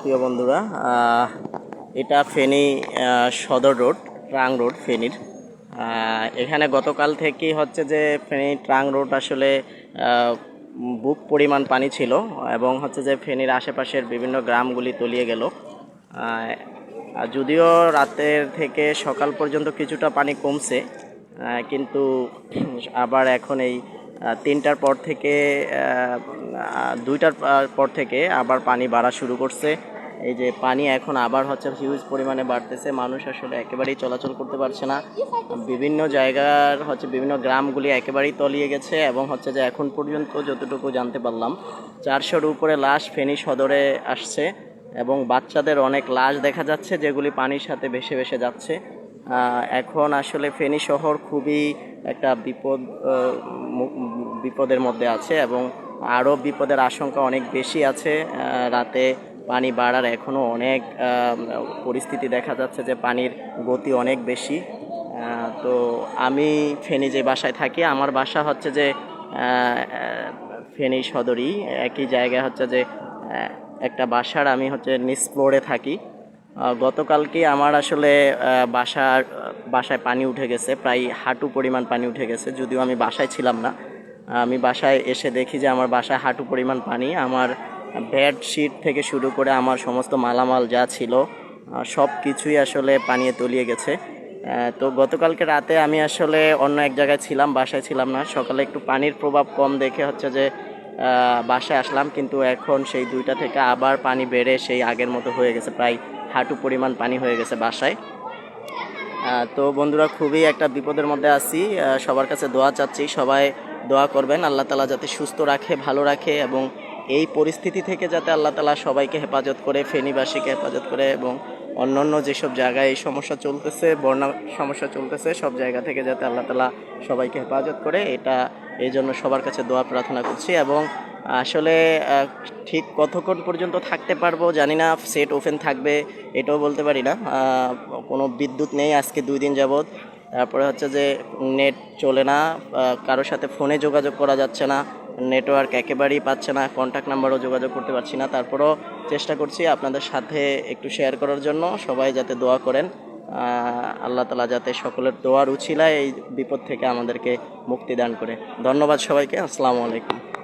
প্রিয় বন্ধুরা এটা ফেনী সদর রোড, ট্রাং রোড, ফেনীর। এখানে গতকাল থেকেই হচ্ছে যে ফেনী ট্রাং রোড আসলে বুক পরিমাণ পানি ছিল এবং হচ্ছে যে ফেনীর আশেপাশের বিভিন্ন গ্রামগুলি তলিয়ে গেল। যদিও রাতের থেকে সকাল পর্যন্ত কিছুটা পানি কমছে কিন্তু আবার এখন এই তিনটার পর থেকে দুইটার পর- থেকে আবার পানি বাড়া শুরু করছে। এই যে পানি এখন আবার হচ্ছে হিউজ পরিমাণে বাড়তেছে। মানুষ আসলে একেবারেই চলাচল করতে পারছে না। বিভিন্ন জায়গার হচ্ছে বিভিন্ন গ্রামগুলি একেবারেই তলিয়ে গেছে এবং হচ্ছে যে এখন পর্যন্ত যতটুকু জানতে পারলাম, চারশোর উপরে লাশ ফেনী সদরে আসছে এবং বাচ্চাদের অনেক লাশ দেখা যাচ্ছে যেগুলি পানির সাথে ভেসে ভেসে যাচ্ছে। এখন আসলে ফেনী শহর খুবই একটা বিপদ বিপদের মধ্যে আছে এবং আরও বিপদের আশঙ্কা অনেক বেশি আছে। রাতে পানি বাড়ার এখনও অনেক পরিস্থিতি দেখা যাচ্ছে যে পানির গতি অনেক বেশি। তো আমি ফেনী যে বাসায় থাকি, আমার বাসা হচ্ছে যে ফেনী সদরই। একই জায়গায় হচ্ছে যে একটা বাসার আমি হচ্ছে ফ্লোরে থাকি। গতকালকে আমার আসলে বাসার বাসায় পানি উঠে গেছে, প্রায় হাঁটু পরিমাণ পানি উঠে গেছে, যদিও আমি বাসায় ছিলাম না। আমি বাসায় এসে দেখি যে আমার বাসায় হাঁটু পরিমাণ পানি, আমার বেডশিট থেকে শুরু করে আমার সমস্ত মালামাল যা ছিল সব কিছুই আসলে পানিয়ে তলিয়ে গেছে। তো গতকালকে রাতে আমি আসলে অন্য এক জায়গায় ছিলাম, বাসায় ছিলাম না। সকালে একটু পানির প্রভাব কম দেখে হচ্ছে যে বাসায় আসলাম, কিন্তু এখন সেই দুইটা থেকে আবার পানি বেড়ে সেই আগের মতো হয়ে গেছে, প্রায় হাঁটু পরিমাণ পানি হয়ে গেছে বাসায়। তো বন্ধুরা, খুবই একটা বিপদের মধ্যে আছি। সবার কাছে দোয়া চাচ্ছি, সবাই দোয়া করবেন, আল্লাহ তালা যাতে সুস্থ রাখে, ভালো রাখে, এবং এই পরিস্থিতি থেকে যাতে আল্লাহ তালা সবাইকে হেফাজত করে, ফেনীবাসীকে হেফাজত করে, এবং অন্যান্য যেসব জায়গায় এই সমস্যা চলতেছে, বন্যা সমস্যা চলতেছে, সব জায়গা থেকে যাতে আল্লাহ তালা সবাইকে হেফাজত করে, এটা এই জন্য সবার কাছে দোয়া প্রার্থনা করছি এবং আসলে ঠিক কতক্ষণ পর্যন্ত থাকতে পারব জানি না, সেট ওপেন থাকবে এটাও বলতে পারি না কোনো বিদ্যুৎ নেই আজকে দুই দিন যাবৎ, তারপরে হচ্ছে যে নেট চলে না কারোর সাথে ফোনে যোগাযোগ করা যাচ্ছে না নেটওয়ার্ক একেবারেই পাচ্ছে না কন্ট্যাক্ট নাম্বারও যোগাযোগ করতে পারছি না। তারপরও চেষ্টা করছি আপনাদের সাথে একটু শেয়ার করার জন্য। সবাই যাতে দোয়া করেন আল্লাহ তালা যাতে সকলের দোয়ার উছিলায় এই বিপদ থেকে আমাদেরকে মুক্তি দান করে। ধন্যবাদ সবাইকে, আসসালামু আলাইকুম।